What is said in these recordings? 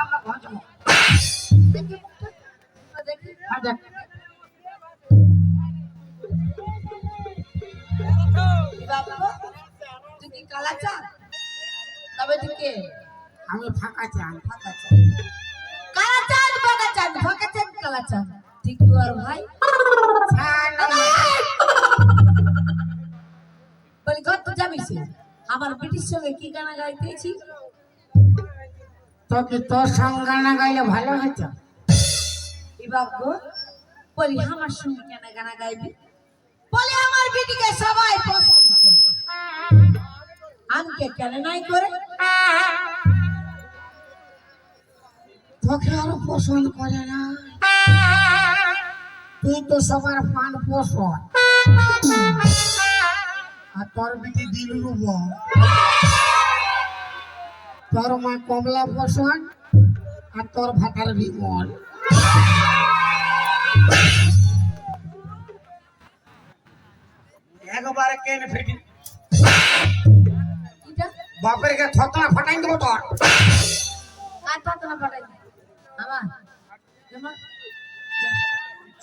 আমরা ঘর যাব দেখি আর তুই কি কালা চান তবে তুই কে আমি ফাঁকা চান। ফাঁকা চান কালা চান ফাঁকা চান ফাঁকা চান কালা চান তুই কি ওর ভাই বলি ঘর তো যাবি সে আমার ব্রিটিশ সঙ্গে কি গানা গাইতেছি তো কি তোর সঙ্গে গানা গাইলে ভালো হতো। বিবাহ বলি আমার সঙ্গে কেন গানা গাইবি? বলে আমার বিটিকে সবাই পছন্দ করে। আমাকে কেন নাই করে? তোকে আরও পছন্দ করে না। তুই তো সবার পান পোষণ। আর তোর বিটি দিল তোর মা কমলা পোষণ আর তোর ভাতার বিমল। একবারে কেন ফেটি? বাপের কে থতনা ফাটাই দেবো তোর। পাতা না পাঠাই আমার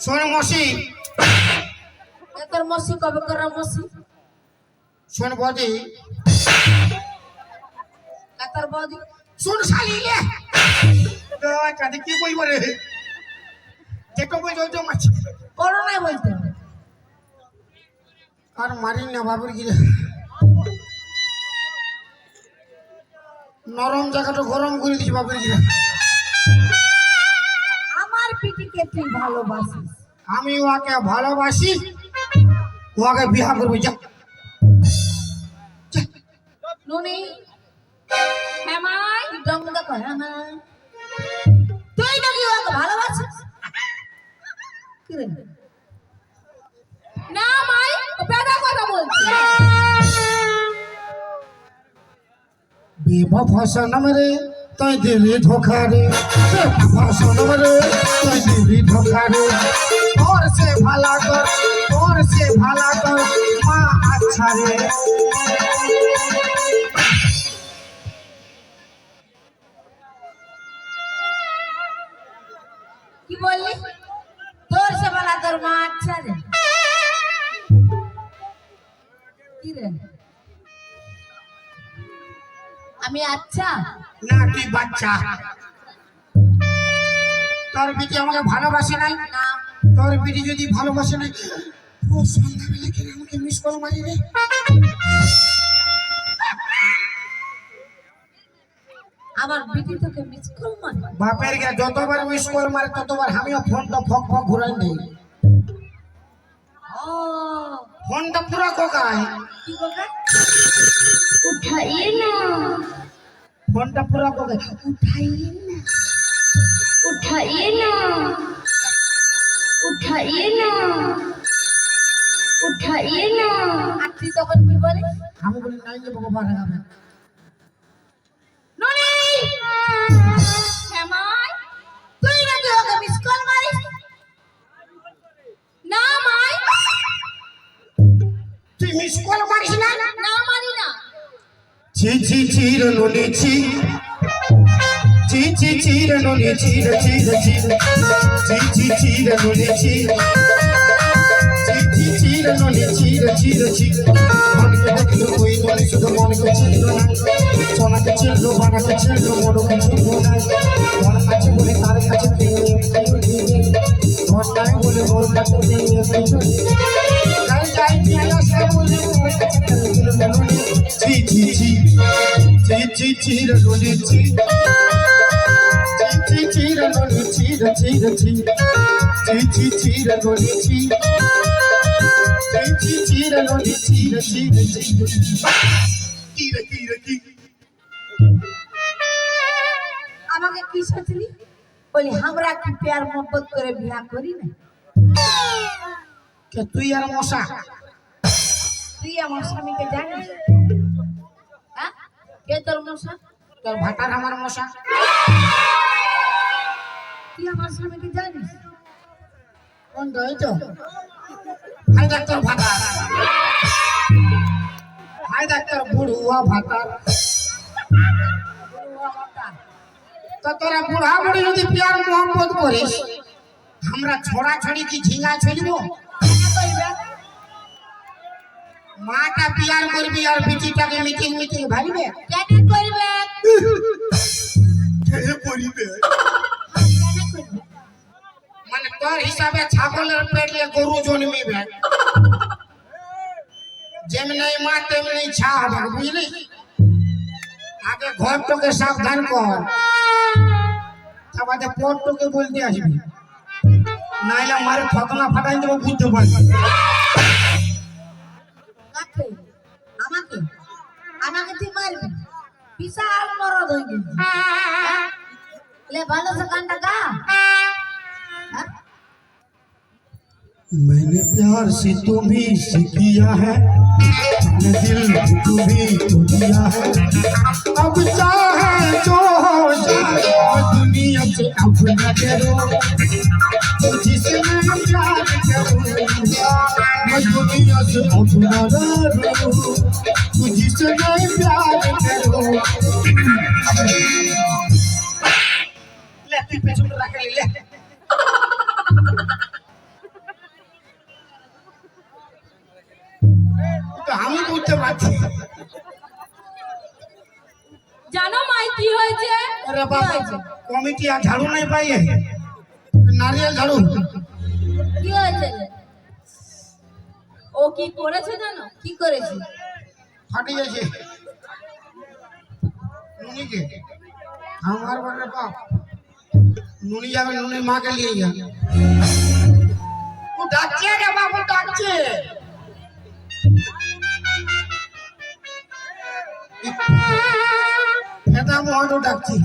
শোন মসি। তোর মসি কবে করা মসি? শোন বদি। কাতার বদি। শুন শালি লে। তো কাজে কি বইব রে? যেটো বই যাও মাছ করোনায় বলতে। আর মারি না বাবুর গিরে নরম জায়গাটা গরম করে দিছি বাবুর গিরে আমার পিটিকে তুই ভালোবাসিস। আমি ওকে ভালোবাসি ওকে বিয়া করব। যা। নুনি হেমাই দম দেখো হেমাই তুই নাকি ওকে ভালোবাসিস কি রে? না মাই ও বেদা কথা বলছি बेवफा सनम रे तय दिली धोखा रे बेवफा सनम रे तय दिली धोखा रे और से भला কি বললি? তোর সে বলা তোর মা আচ্ছা রে। কি রে? আমি আচ্ছা? নাটি বাচ্চা? তোর বিটি আমাকে ভালোবাসে নাই? না। তোর বিটি যদি ভালোবাসে নাই ও সন্ধ্যাবেলা কেন আমাকে মিস কল মারি রে আমার বিটি মিস কল মানে? বাপের গে যতবার মিস কল মারে ততবার আমিও ফোনটা ফক ফক ঘুরাই নেই। ও। ফোনটা পুরা কোকায়। কি কোকায় উঠাইয়ে না। ফোনটা পুরা কোকায়। উঠাইয়ে না। উঠাইয়ে না। উঠাইয়ে না। উঠাইয়ে না। আপনি তখন কি বলে আমি বলি নাই যে ভগবান আগাবে ছি ছি চির নুনি ছি। ছি ছি চির নুনি চির চির চির ছি ছি চির নুনি ছি। ছি চির নুনি চির চির চির। মনকে দেখল ওই বলে শুধু মনকে চিনল না সোনাকে চিনল বানাকে চিনল মনকে চিনল না মন আছে বলে তার কাছে পেয়ে মন নাই বলে মোর কাছে পেয়ে কাল যাই পিয়া সে বলে মোর কাছে ছি ছি ছি ছি ছি চির নুনি ছি ছি চির নুনি চির চির ছি ছি ছি চির নুনি চির চির চির ছি চির চির ছি আমাকে কি সোচলি বলি আমরা কি প্যার মোহব্বত করে বিয়া করি না কে তুই আর মশা? তুই আমার স্বামীকে জানিস? হ্যাঁ? কে তোর মশা? তোর ভাটার আমার মশা। তুই আমার স্বামীকে জানিস? কোন তো হাই ডাক্তার ভাটার হাই ডাক্তার বুড়ুয়া ভাটার তো তোরা বুড়া বুড়ি যদি প্যার মোহাম্মত করিস আমরা ছড়া ছড়ি কি ঝিঙ্গা ছেড়ব? মাটা বিয়ার করবি আর বিটিটাকে মিটিং মিটিং ভাববে কেন করবে? কে করিবে? হিসাবে ছাগলের পেটলে গরু জন্মিবে। যেমনি মা তেমনি ছা হবে বুঝলি? আগে ঘরটাকে সাবধান কর। তারপরে বলতে আসবি। নাইলে মারে ফতনা ফাটাই দেবো বুঝতে পারবি। আমাকে? আমাকে তুই মারবি? বিশাল মরদ হয়ে। গেলি ভালো সে গানটা গা। হ্যাঁ? मैंने प्यार से तू भी सीखिया है। अपने दिल तुम्हें तो दिया है। अब चाहे जो हो जाए दुनिया से अब न करो जिसने प्यार करूँगा, मैं दुनिया से अब न डरो। तुझसे मैं प्यार करो। लेती पे चुप रख ले। তো আমি বুঝতে পারছি। জানো মাই কি হয়েছে? আরে বাবা কমিটি আর ঝাড়ু নাই পাইয়ে। নারিয়েল ঝাড়ু। কি হয়েছে? ও কি করেছে জানো? কি করেছে? ফাটি গেছে। নুনিকে। আমার বারে বাপ। নুনি যাবে নুনির মাকে নিয়ে যাবে। ও ডাকছে রে বাবু ডাকছে। এটা মোহন ডাকছি।